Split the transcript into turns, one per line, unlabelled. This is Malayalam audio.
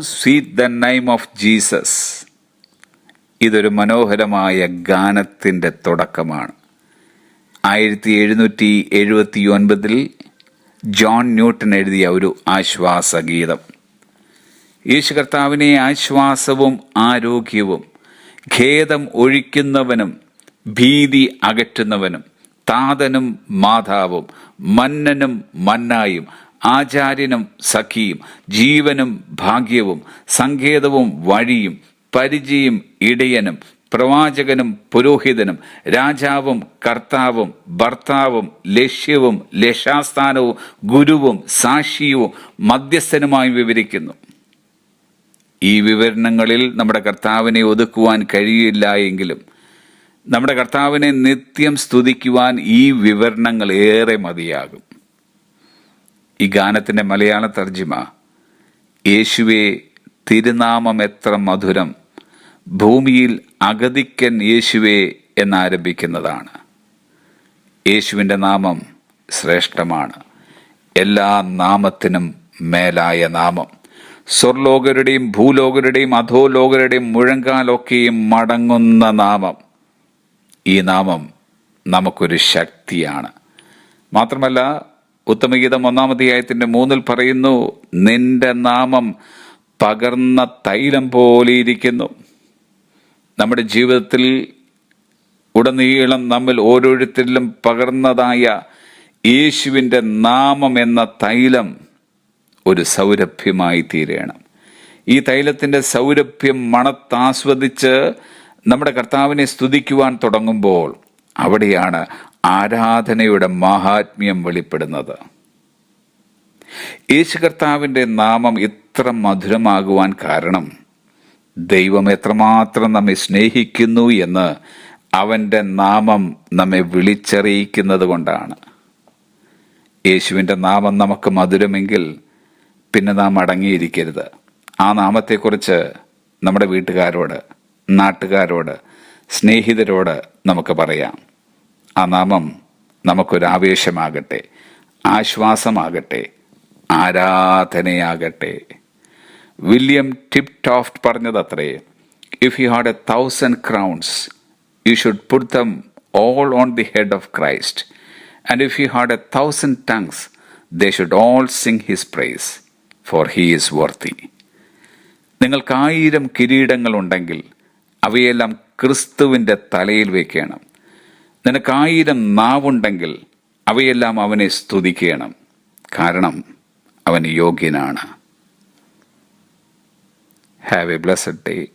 Sweet the name of Jesus ഇതൊരു മനോഹരമായ ഗാനത്തിന്റെ തുടക്കമാണ്. ആയിരത്തി എഴുന്നൂറ്റി എഴുപത്തി ഒൻപതിൽ ജോൺ ന്യൂട്ടൺ എഴുതിയ ഒരു ആശ്വാസഗീതം. യേശു കർത്താവിനെ ആശ്വാസവും ആരോഗ്യവും ഖേദം ഒഴിക്കുന്നവനും ഭീതി അകറ്റുന്നവനും താതനും മാതാവും മന്നനും മന്നായും ആചാര്യനും സഖിയും ജീവനും ഭാഗ്യവും സങ്കേതവും വഴിയും പരിചയും ഇടയനും പ്രവാചകനും പുരോഹിതനും രാജാവും കർത്താവും ഭർത്താവും ലക്ഷ്യവും ലക്ഷാസ്ഥാനവും ഗുരുവും സാക്ഷിയും മധ്യസ്ഥനുമായി വിവരിക്കുന്നു. ഈ വിവരണങ്ങളിൽ നമ്മുടെ കർത്താവിനെ ഒതുക്കുവാൻ കഴിയില്ല എങ്കിലും നമ്മുടെ കർത്താവിനെ നിത്യം സ്തുതിക്കുവാൻ ഈ വിവരണങ്ങൾ ഏറെ മതിയാകും. ഈ ഗാനത്തിന്റെ മലയാള തർജിമ യേശുവെ തിരുനാമം എത്ര മധുരം. ഭൂമിയിൽ അഗതിക്കൻ യേശുവെ എന്നാരംഭിക്കുന്നതാണ്. യേശുവിന്റെ നാമം ശ്രേഷ്ഠമാണ്. എല്ലാ നാമത്തിനും മേലായ നാമം. സ്വർലോകരുടെയും ഭൂലോകരുടെയും അധോലോകരുടെയും മുഴങ്കാലൊക്കെയും മടങ്ങുന്ന നാമം. ഈ നാമം നമുക്കൊരു ശക്തിയാണ്. മാത്രമല്ല ഉത്തമഗീതം ഒന്നാം അധ്യായത്തിന്റെ മൂന്നിൽ പറയുന്നു നിന്റെ നാമം പകർന്ന തൈലം പോലെ ഇരിക്കുന്നു നമ്മുടെ ജീവിതത്തിൽ ഉടനീളം നമ്മിൽ ഓരോരുത്തരിലും പകർന്നതായ യേശുവിന്റെ നാമം എന്ന തൈലം ഒരു സൗരഭ്യമായി തീരണം. ഈ തൈലത്തിന്റെ സൗരഭ്യം മണത്താസ്വദിച്ച് നമ്മുടെ കർത്താവിനെ സ്തുതിക്കുവാൻ തുടങ്ങുമ്പോൾ അവിടെയാണ് ആരാധനയുടെ മഹാത്മ്യം വെളിപ്പെടുന്നത്. യേശു കർത്താവിന്റെ നാമം ഇത്ര മധുരമാകുവാൻ കാരണം ദൈവം എത്രമാത്രം നമ്മെ സ്നേഹിക്കുന്നു എന്ന് അവന്റെ നാമം നമ്മെ വിളിച്ചറിയിക്കുന്നത് കൊണ്ടാണ്. യേശുവിന്റെ നാമം നമുക്ക് മധുരമെങ്കിൽ പിന്നെ നാം അടങ്ങിയിരിക്കരുത്. ആ നാമത്തെക്കുറിച്ച് നമ്മുടെ വീട്ടുകാരോട് നാട്ടുകാരോട് സ്നേഹിതരോട് നമുക്ക് പറയാം. ആ നാമം നമുക്കൊരാവേശമാകട്ടെ ആശ്വാസമാകട്ടെ ആരാധനയാകട്ടെ. William Tiptaft പറഞ്ഞതത്രേ if you had a thousand crowns you should put them all on the head of Christ and if you had a thousand tongues they should all sing his praise for he is worthy നിങ്ങൾക്ക് ആയിരം കിരീടങ്ങളുണ്ടെങ്കിൽ അവയെല്ലാം ക്രിസ്തുവിന്റെ തലയിൽ വയ്ക്കണം നിനക്ക് ആയിരം നാവുണ്ടെങ്കിൽ അവയെല്ലാം അവനെ സ്തുതിക്കണം. കാരണം അവൻ യോഗ്യനാണ്. Have a blessed day